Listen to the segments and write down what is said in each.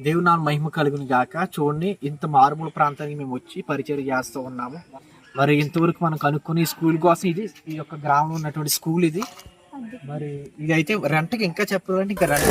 దేవుని నామ మహిమ కలుగును గాక చూడండి ఇంత మారుమూల ప్రాంతానికి మేము వచ్చి పరిచయం చేస్తూ ఉన్నాము. మరి ఇంతవరకు మనం కనుక్కుని స్కూల్ కోసం ఇది ఈ యొక్క గ్రామంలో ఉన్నటువంటి స్కూల్ ఇది. మరి ఇది అయితే రెంట్కి ఇంకా చెప్పాలంటే ఇంకా రెంట్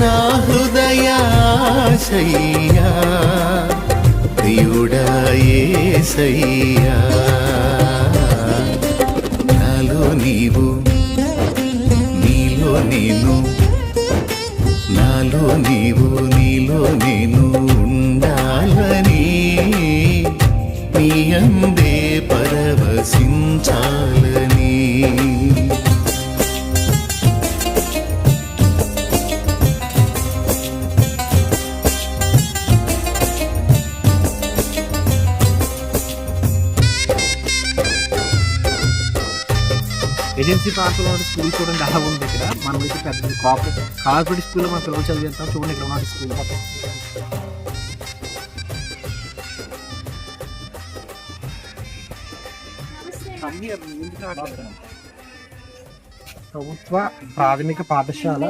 నా హృదయాశయ్యా ప్రియుడాయేసయ్యా నాలో నీవు నీలో నేను నాలో నీవు నీలో నేను ఉండాలని నీ అందే పరవశించాలని. ఏజెన్సీ ప్రాంతంలో ఉన్న స్కూల్ చూడండి అలా ఉంది ఇక్కడ. మనం అయితే పెద్ద కోఆపరేటివ్ కార్పొరేట్ స్కూల్లో మన పిల్లలు చదివేస్తాం. చూడండి ఇక్కడ ఉన్న స్కూల్. ప్రభుత్వ ప్రాథమిక పాఠశాల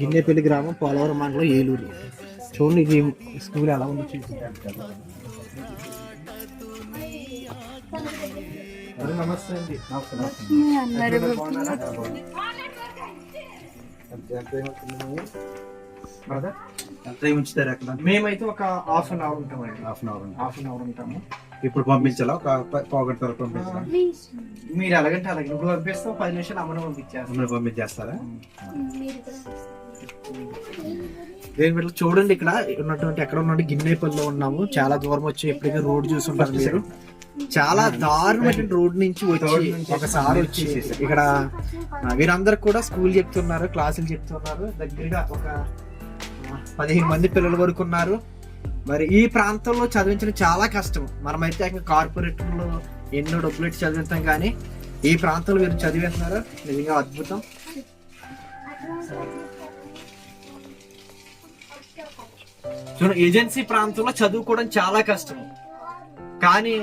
గిన్నెపల్లి గ్రామం పోలవరం మండలం ఏలూరు. చూడండి ఇది స్కూల్ ఎలా ఉందో చూసి నమస్తే అండి. బ్రదర్ ఎంత ఉంచుతారు అక్కడ? మేమైతే ఒక హాఫ్ అన్ అవర్ ఉంటామండి. Half an hour half an hour ఉంటాము. ఇప్పుడు పంపించాలా? ఒక ప- పావుగంట తర్వాత పంపించాలా? మీరు ఎలాగంటే అలాగే. నువ్వు పంపిస్తావు పది నిమిషాలు అమ్మను మిమ్మల్ని పంపించేస్తారా? దేని బిడ్డలు చూడండి ఇక్కడ. ఉన్నటువంటి ఎక్కడ ఉన్నటువంటి గిన్నెపల్లిలో ఉన్నాము. చాలా దూరం వచ్చి ఎప్పటికీ రోడ్ చూసుంటారు మీరు. చాలా దారుణమైన రోడ్ నుంచి వచ్చి ఒకసారి వచ్చి ఇక్కడ వీరందరూ కూడా స్కూల్ చెప్తున్నారు క్లాసులు చెప్తున్నారు. దగ్గరగా ఒక పదిహేను మంది పిల్లల వరకు ఉన్నారు. మరి ఈ ప్రాంతంలో చదివించడం చాలా కష్టం. మనమైతే ఇంకా కార్పొరేటర్లు ఎన్నో డబ్బులు చదివిస్తాం కానీ ఈ ప్రాంతంలో వీరు చదివేస్తున్నారు. నిజంగా అద్భుతం. చూడండి ఏజెన్సీ ప్రాంతంలో చదువుకోవడం చాలా కష్టం. కానీ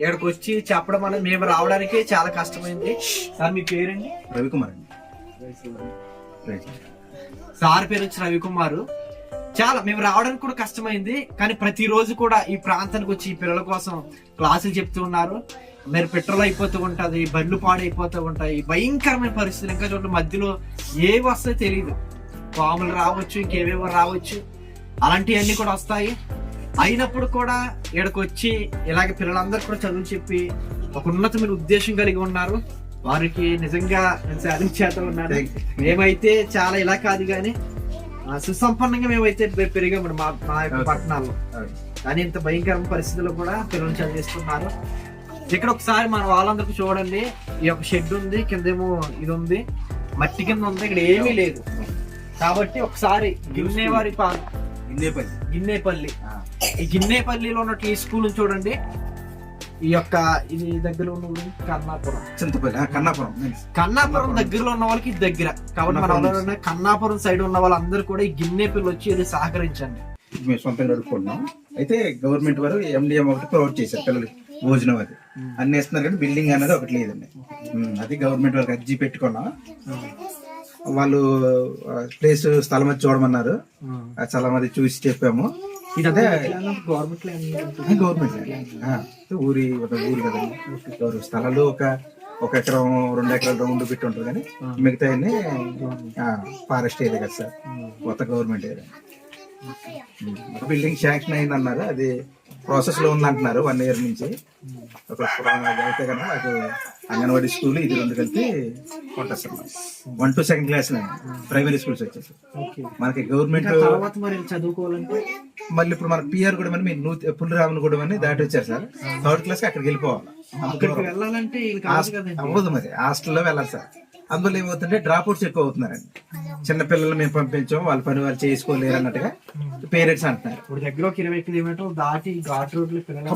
ఇక్కడికి వచ్చి చెప్పడం అనేది మేము రావడానికి చాలా కష్టమైంది. సార్ మీ పేరండి? రవికుమార్ అండి. సార్ పేరు వచ్చి రవికుమార్. చాలా మేము రావడానికి కూడా కష్టమైంది. కానీ ప్రతిరోజు కూడా ఈ ప్రాంతానికి వచ్చి ఈ పిల్లల కోసం క్లాసులు చెప్తూ ఉన్నారు. మరి పెట్రోల్ అయిపోతూ ఉంటది బండ్లు పాడైపోతూ ఉంటాయి. భయంకరమైన పరిస్థితులు. ఇంకా చూడండి మధ్యలో ఏవి వస్తాయో తెలియదు పాములు రావచ్చు ఇంకేవేవో రావచ్చు. అలాంటివన్నీ కూడా వస్తాయి. అయినప్పుడు కూడా ఇక్కడికి వచ్చి ఇలాగ పిల్లలందరూ కూడా చదువు చెప్పి ఒక ఉన్నతమైన ఉద్దేశం కలిగి ఉన్నారు. వారికి నిజంగా నేను సాధించేత ఉన్నాను. Thank you. మేమైతే చాలా ఇలా కాదు కానీ సుసంపన్నంగా మేమైతే పెరిగాము మా మా యొక్క. పట్టణాల్లో. కానీ ఇంత భయంకరమైన పరిస్థితుల్లో కూడా పిల్లలు చదివిస్తున్నారు. ఇక్కడ ఒకసారి మన వాళ్ళందరికీ చూడండి. ఈ యొక్క షెడ్ ఉంది కిందేమో ఇది ఉంది. మట్టి కింద ఉంది. ఇక్కడ ఏమీ లేదు. కాబట్టి ఒకసారి గిన్నెవారి పా ఇన్నేపల్లి గిన్నెపల్లి. ఆ. ఈ గిన్నెపల్లిలో ఉన్నట్టు ఈ స్కూల్ చూడండి. ఈ యొక్క ఇది దగ్గర ఉన్న ఊరు కన్నాపురం. చింతపల్లి కన్నాపురం. కన్నాపురం దగ్గరలో ఉన్న వాళ్ళకి ఇది దగ్గర. కాబట్టి మన కన్నాపురం ఎవరైనా కన్నాపురం సైడ్ ఉన్న వాళ్ళందరూ కూడా ఈ గిన్నెపల్లి వచ్చి ఇది సహకరించండి. మేము సొంతంగా అడుగుకుంటున్నాం అయితే గవర్నమెంట్ వారు ఎండిఎం ఒకటి ప్రొవైడ్ చేశారు పిల్లలకి భోజనం అది. అన్ని వేస్తున్నారు కానీ బిల్డింగ్ అనేది ఒకటి లేదండి. ఉమ్, అది గవర్నమెంట్ వాళ్ళకి అర్జీ పెట్టుకున్నాం. వాళ్ళు ప్లేస్ స్థలం అది చూడమన్నారు. అది చాలా మంది చూసి చెప్పాము. అదే గవర్నమెంట్ ఊరి ఊరు కదండి ఎవరు స్థలాలు ఒక ఒక ఎకరం రెండు ఎకరాలు రౌండ్ పెట్టి ఉంటుంది కానీ మిగతా ఫారెస్ట్ ఏరియా కదా సార్. కొత్త గవర్నమెంట్ ఏరియా. బిల్డింగ్ శాంక్షన్ అయింది అన్నారు అది ప్రాసెస్లో ఉంది అంటున్నారు వన్ ఇయర్ నుంచి. ఒక అయితే కన్నా నాకు అంగన్వాడీ స్కూల్ ఇది రెండు కలిపి ఉంటుంది sir one two second class primary schools వచ్చేసి. మనకి గవర్నమెంట్ తర్వాత మరి చదువుకోవాలంటే? మళ్ళీ ఇప్పుడు మన పిఆర్ కూడా మీరు నూతి పుల్లిరాములు కూడా అని దాటి వచ్చారు సార్. థర్డ్ క్లాస్కి అక్కడికి వెళ్ళిపోవాలి. అవ్వదు మరి. హాస్టల్లో వెళ్ళాలి సార్. అందువల్ల ఏమవుతుంటే డ్రాప్ అవుట్స్ ఎక్కువ అవుతున్నారండి చిన్న పిల్లలు మేము పంపించాం వాళ్ళ పని వాళ్ళు చేసుకోలేరు అన్నట్టుగా పేరెంట్స్ అంటున్నారు. ఇప్పుడు దగ్గర ఒక ఇరవై కిలోమీటర్లు దాటి ఘాట్ రోడ్లు పిల్లలు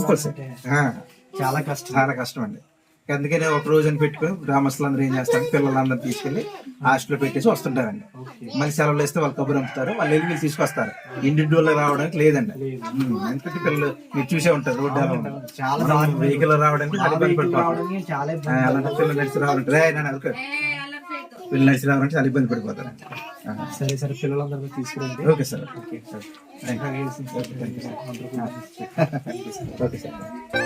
చాలా కష్టం. చాలా కష్టం అండి. అందుకనే ఒక రోజు అని పెట్టుకుని గ్రామస్తులందరూ ఏం చేస్తారు? పిల్లలందరూ తీసుకెళ్ళి హాస్టల్లో పెట్టేసి వస్తుంటారండి. మళ్ళీ సెలవులు ఇస్తే వాళ్ళు కబురు అమ్ముతారు వాళ్ళు వెళ్ళి వీళ్ళు తీసుకొస్తారు. ఇండివిజువల్ రావడానికి లేదండి. ఎందుకంటే పిల్లలు మీరు చూసే ఉంటారు రోడ్డు చాలా వెహికల్ రావడానికి అలాంటి పిల్లలు నడిచి రావాలంటే రే. పిల్లలు నడిచి రావాలంటే చాలా ఇబ్బంది పడిపోతారు. సరే సరే పిల్లలందరినీ తీసుకురండి. Okay sir. Okay sir. Okay sir.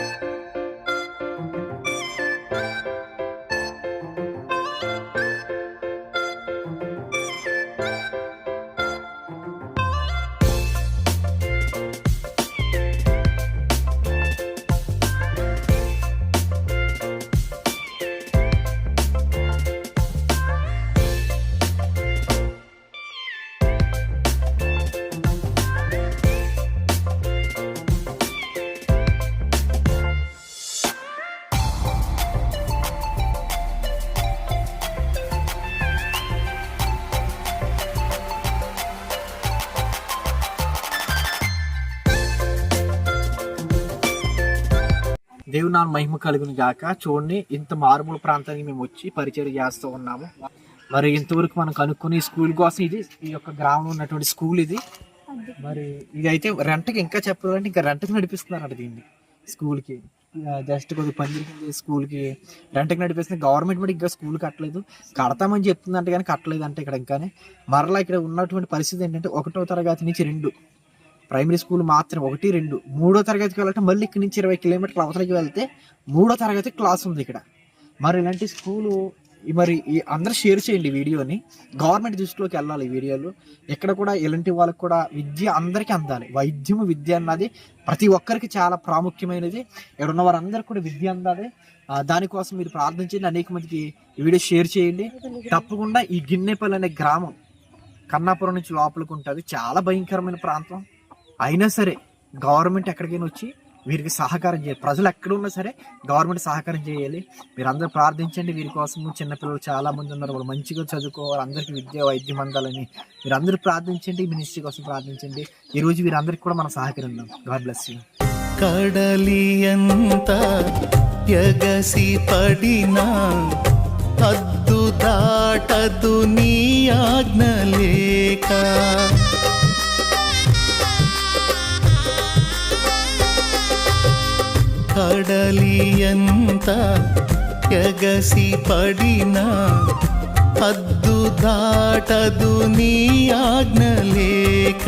దేవుని నా మహిమ కలుగును గాక. చూడండి ఇంత మారుమూల ప్రాంతానికి మేము వచ్చి పరిచయం చేస్తూ ఉన్నాము. మరి ఇంతవరకు మనం కనుక్కుని స్కూల్ కోసం ఇది ఈ యొక్క గ్రామంలో ఉన్నటువంటి స్కూల్ ఇది. మరి ఇది అయితే రెంట్కి ఇంకా చెప్పాలంటే ఇంకా రెంట్కి నడిపిస్తున్నారంట దీన్ని స్కూల్కి. జస్ట్ కొద్దిగా పని స్కూల్కి. రెంట్కి నడిపిస్తుంది. గవర్నమెంట్ కూడా ఇంకా స్కూల్ కట్టలేదు. కడతామని చెప్తుందంటే కానీ కట్టలేదు అంటే ఇక్కడ ఇంకానే. మరలా ఇక్కడ ఉన్నటువంటి పరిస్థితి ఏంటంటే ఒకటో తరగతి నుంచి రెండు. ప్రైమరీ స్కూల్ మాత్రం ఒకటి రెండు. మూడో తరగతికి వెళ్ళాలంటే మళ్ళీ ఇక్కడి నుంచి ఇరవై కిలోమీటర్ల అవతలకి వెళ్తే మూడో తరగతి క్లాస్ ఉంది ఇక్కడ. మరి ఇలాంటి స్కూలు మరి అందరూ షేర్ చేయండి వీడియోని. గవర్నమెంట్ దృష్టిలోకి వెళ్ళాలి ఈ వీడియోలు. ఎక్కడ కూడా ఇలాంటి వాళ్ళకి కూడా విద్య అందరికీ అందాలి. వైద్యము విద్య అన్నది ప్రతి ఒక్కరికి చాలా ప్రాముఖ్యమైనది. ఇక్కడ ఉన్న వారందరికీ కూడా విద్య అందాలి. దానికోసం మీరు ప్రార్థించండి అనేక మందికి ఈ వీడియో షేర్ చేయండి. తప్పకుండా ఈ గిన్నెపల్లి అనే గ్రామం కన్నాపురం నుంచి లోపలికి ఉంటుంది. చాలా భయంకరమైన ప్రాంతం. అయినా సరే గవర్నమెంట్ ఎక్కడికైనా వచ్చి వీరికి సహకారం చేయాలి. ప్రజలు ఎక్కడున్నా సరే గవర్నమెంట్ సహకారం చేయాలి. మీరు అందరూ ప్రార్థించండి వీరి కోసం చిన్నపిల్లలు చాలామంది ఉన్నారు. వాళ్ళు మంచిగా చదువుకోవాలి. అందరికీ విద్య వైద్యం అందాలని. మీరు అందరూ ప్రార్థించండి. మినిస్ట్రీ కోసం ప్రార్థించండి. ఈ రోజు వీరందరికీ కూడా మనం సహకరిద్దాం గాడ్ బ్లెస్ యూ కడలియంత ఎగసి పడినా అద్దు దాటదు నీ ఆజ్ఞ లేక. కడలియంత ఎగసి పడినా హద్దు దాటదు నీ ఆజ్ఞ లేక